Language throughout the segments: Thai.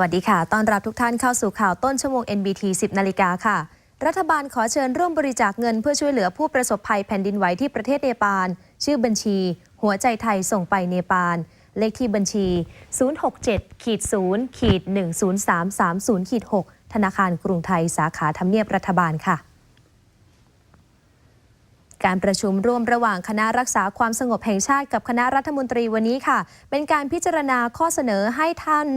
วัสดีค่ะ ต้อนรับทุกท่านเข้าสู่ข่าวต้นชั่วโมง NBT 10 นาฬิกาค่ะ รัฐบาลขอเชิญร่วมบริจาคเงินเพื่อช่วยเหลือผู้ประสบภัยแผ่นดินไหวที่ประเทศเนปาล ชื่อบัญชี หัวใจไทยส่งไปเนปาล เลขที่บัญชี 067ขีด0ขีด10330ขีด6ธนาคารกรุงไทยสาขาทำเนียบรัฐบาลค่ะการประชุมร่วมระหว่างคณะรักษาความสงบแห่งชาติกับคณะรัฐมนตรีวันนี้ค่ะ เป็นการพิจารณาข้อเสนอให้ท่าน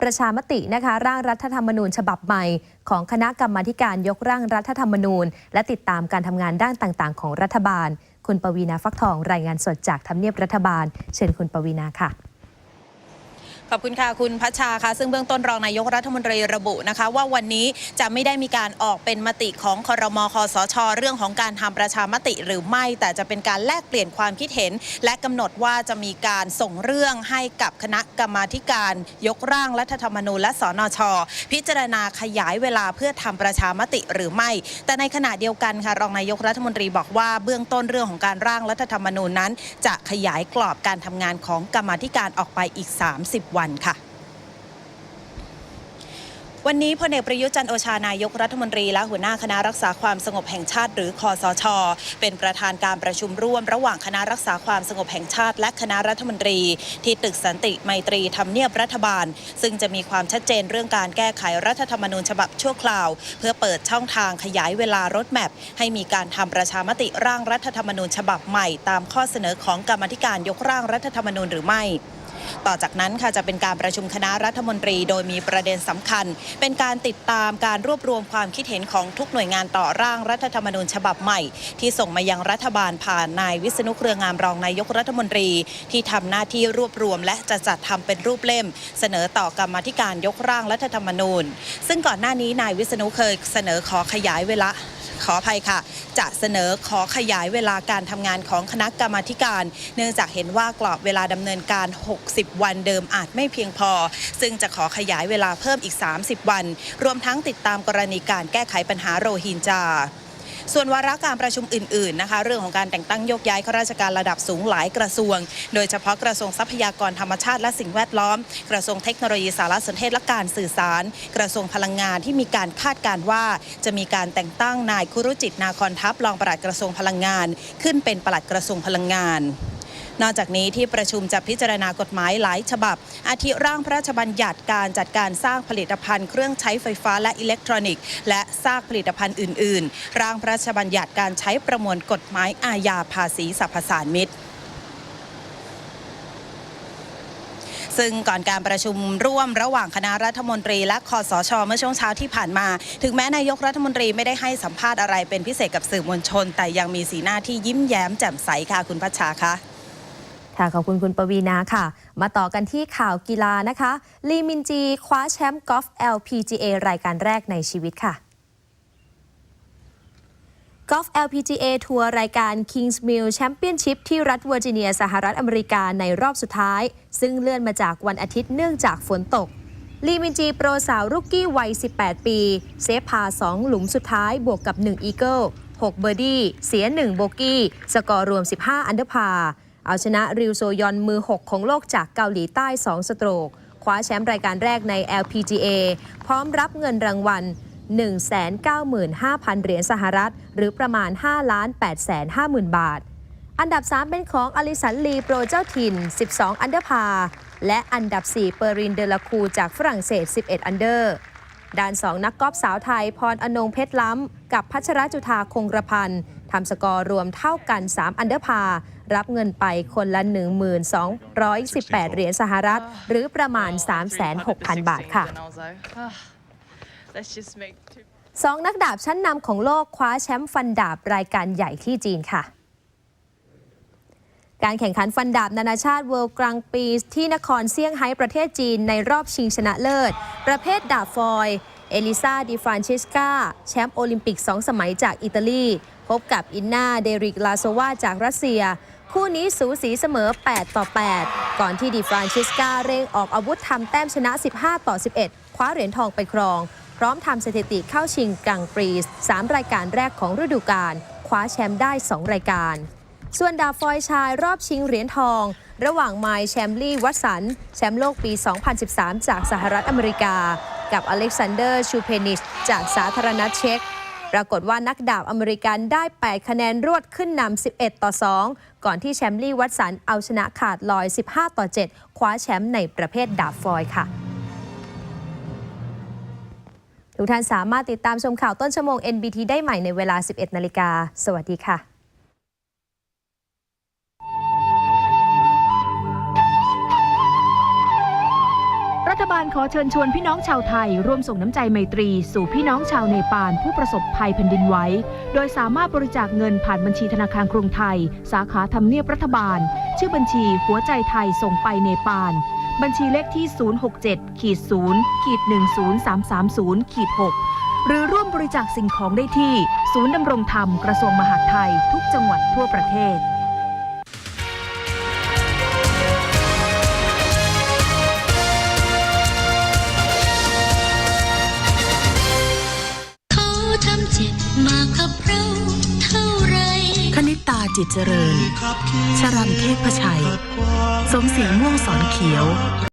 ประชามตินะคะร่างรัฐธรรมนูญฉบับใหม่ ของคณะกรรมาการยกร่างรัฐธรรมนูญ และติดตามการทำงานด้านต่างๆ ของรัฐบาล คุณปวีณาฟักทองรายงานสดจากทำเนียบรัฐบาล เชิญคุณปวีณาค่ะ ขอบคุณค่ะคุณพัชชาค่ะ ซึ่งเบื้องต้นรองนายกรัฐมนตรีระบุนะคะ ว่าวันนี้จะไม่ได้มีการออกเป็นมติของคอรมอคอสช เรื่องของการทำประชามติหรือไม่ แต่จะเป็นการแลกเปลี่ยนความคิดเห็น และกำหนดว่าจะมีการส่งเรื่องให้กับคณะกรรมาการยกร่างรัฐธรรมนูญและสนช พิจารณาขยายเวลาเพื่อทำประชามติหรือไม่ แต่ในขณะเดียวกันค่ะรองนายกรัฐมนตรีบอกว่าเบื้องต้นเรื่องของการร่างรัฐธรรมนูญนั้น จะขยายกรอบการทำงานของกรรมาธิการออกไปอีก 30วันค่ะวันนี้พลเอกประยุทธ์จันโอชานายกรัฐมนตรีและหัวหน้าคณะรักษาความสงบแห่งชาติ หรือคอสช เป็นประธานการประชุมร่วมระหว่างคณะรักษาความสงบแห่งชาติ และคณะรัฐมนตรี ที่ตึกสันติไมตรีทำเนียบรัฐบาล ซึ่งจะมีความชัดเจนเรื่องการแก้ไขรัฐธรรมนูญฉบับชั่วคราว เพื่อเปิดช่องทางขยายเวลารถแมพให้มีการทำประชามติร่างรัฐธรรมนูญฉบับใหม่ ตามข้อเสนอของกรรมธิการยกร่างรัฐธรรมนูญหรือไม่ ต่อจากนั้นค่ะจะเป็นการประชุมคณะรัฐมนตรี โดยมีประเด็นสำคัญ เป็นการติดตามการรวบรวมความคิดเห็นของทุกหน่วยงานต่อร่างรัฐธรรมนูญฉบับใหม่ ที่ส่งมายังรัฐบาลผ่านนายวิษณุเครืองามรองนายกรัฐมนตรี ที่ทำหน้าที่รวบรวม และจะจัดทำเป็นรูปเล่ม เสนอต่อกรรมาธิการยกร่างรัฐธรรมนูญ ซึ่งก่อนหน้านี้นายวิษณุเคยเสนอขอขยายเวลา ขออภัยค่ะ จะเสนอขอขยายเวลาการทำงานของคณะกรรมาการ เนื่องจากเห็นว่ากรอบเวลาดำเนินการ 60 วันเดิมอาจไม่เพียงพอ ซึ่งจะขอขยายเวลาเพิ่มอีก 30 วัน รวมทั้งติดตามกรณีการแก้ไขปัญหาโรฮินจา ส่วนวาระการประชุมอื่นๆนะคะเรื่องของการแต่งตั้งโยกย้ายข้าราชการระดับสูงหลายกระทรวง โดยเฉพาะกระทรวงทรัพยากรธรรมชาติและสิ่งแวดล้อม กระทรวงเทคโนโลยีสารสนเทศและการสื่อสาร กระทรวงพลังงานที่มีการคาดการว่า จะมีการแต่งตั้งนายคุรุจิตนาคอนทัพรองปลัดกระทรวงพลังงาน ขึ้นเป็นปลัดกระทรวงพลังงาน นอกจากนี้ที่ประชุมจะพิจารณากฎหมายหลายฉบับ อาทิร่างพระราชบัญญัติการจัดการสร้างผลิตภัณฑ์เครื่องใช้ไฟฟ้าและอิเล็กทรอนิกส์ และสร้างผลิตภัณฑ์อื่น ๆ ร่างพระราชบัญญัติการใช้ประมวลกฎหมายอาญาภาษีสรรพสานมิตซึ่งก่อนการประชุมร่วมระหว่างคณะรัฐมนตรีและคอสช เมื่อช่วงเช้าที่ผ่านมา ถึงแม้นายกรัฐมนตรีไม่ได้ให้สัมภาษณ์อะไรเป็นพิเศษกับสื่อมวลชน แต่ยังมีสีหน้าที่ยิ้มแย้มแจ่มใสค่ะคุณพัชชาคะ ค่ะขอบคุณคุณปวีนาค่ะ มาต่อกันที่ข่าวกีฬานะคะ ลีมินจี คว้าแชมป์กอล์ฟ LPGA รายการแรกในชีวิตค่ะกอล์ฟ LPGA ทัวร์รายการ Kings Mill Championship ที่รัฐเวอร์จิเนีย สหรัฐอเมริกาในรอบสุดท้าย ซึ่งเลื่อนมาจากวันอาทิตย์เนื่องจากฝนตก ลีมินจีโปรสาวรุกกี้วัย 18 ปี เซฟพา 2 หลุมสุดท้ายบวกกับ 1 อีเกิล 6 เบอร์ดี้ เสีย 1 โบกี้ สกอร์รวม 15 อันเดอร์พา เอาชนะริวโซยอนมือ 6 ของโลกจากเกาหลีใต้ 2 สโตรก คว้าแชมป์รายการแรกใน LPGA พร้อมรับเงินรางวัล 195,000 เหรียญสหรัฐ หรือประมาณ5 8 5 0 0 0 0 บาท อันดับ 3 เป็นของอลิสันลีโปรเจ้าถิ่น 12 อันเดอร์พา และอันดับ 4 เปอรินเดลาคูจากฝรั่งเศส 11 อันเดอร์ด้าน 2 นักกอล์ฟสาวไทย พรอนงเพชรล้ำ กับพัชรจุธาคงกระพันธ์ ทำสกอร์รวมเท่ากัน 3 อันเดอร์พา รับเงินไปคนละ 1218 เหรียญสหรัฐ หรือประมาณ 36,000 บาทค่ะ Let's just make two. สองนักดาบชั้นนำของโลกคว้าแชมป์ฟันดาบรายการใหญ่ที่จีนค่ะการแข่งขันฟันดาบนานาชาติเวิลด์กรังปีที่นครเซี่ยงไฮ้ประเทศจีนในรอบชิงชนะเลิศ ประเภทดาบฟอยล์เอลิซาดิฟรานเชสกาแชมป์โอลิมปิก 2 สมัยจากอิตาลี พบกับอินนาเดริกลาโซวาจากรัสเซีย คู่นี้สูสีเสมอ 8 ต่อ 8 ก่อนที่ดิฟรานเชสกาเร่งออกอาวุธทำแต้มชนะ 15 ต่อ 11 คว้าเหรียญทองไปครอง พร้อมทำสถิติเข้าชิงกังปรีส 3 รายการแรกของฤดูกาลคว้าแชมป์ได้ 2 รายการ ส่วนดาฟอยชายรอบชิงเหรียญทอง ระหว่างไมล์แชมลี่วัตสัน แชมป์โลกปี 2013 จากสหรัฐอเมริกา กับอเล็กซานเดอร์ชูเพนิชจากสาธารณรัฐเช็ก ปรากฏว่านักดาบอเมริกันได้ 8 คะแนนรวดขึ้นนำ 11 ต่อ 2 ก่อนที่แชมลี่วัตสันเอาชนะขาดลอย 15 ต่อ 7 คว้าแชมป์ในประเภทดาบฟอยค่ะทุกท่านสามารถติดตามชมข่าวต้นชั่วโมง NBT ได้ใหม่ในเวลา 11 นาฬิกา สวัสดีค่ะ บาลขอเชิญชวนพี่น้องชาวไทย ร่วมส่งน้ำใจไมตรี สู่พี่น้องชาวเนปาลผู้ประสบภัยแผ่นดินไหวโดยสามารถบริจาคเงินผ่านบัญชีธนาคารกรุงไทย สาขาทำเนียบรัฐบาล ชื่อบัญชีหัวใจไทยส่งไปเนปาลบัญชีเลขที่ 067ขีด0ขีด10330ขีด6หรือร่วมบริจาคสิ่งของได้ที่ ศูนย์ดำรงธรรมกระทรวงมหาดไทย ทุกจังหวัดทั่วประเทศ มากับเราเท่าไรคณิตาจิตเจริญ ชรันเทพชัย สมเสียงม่วงสอนเขียว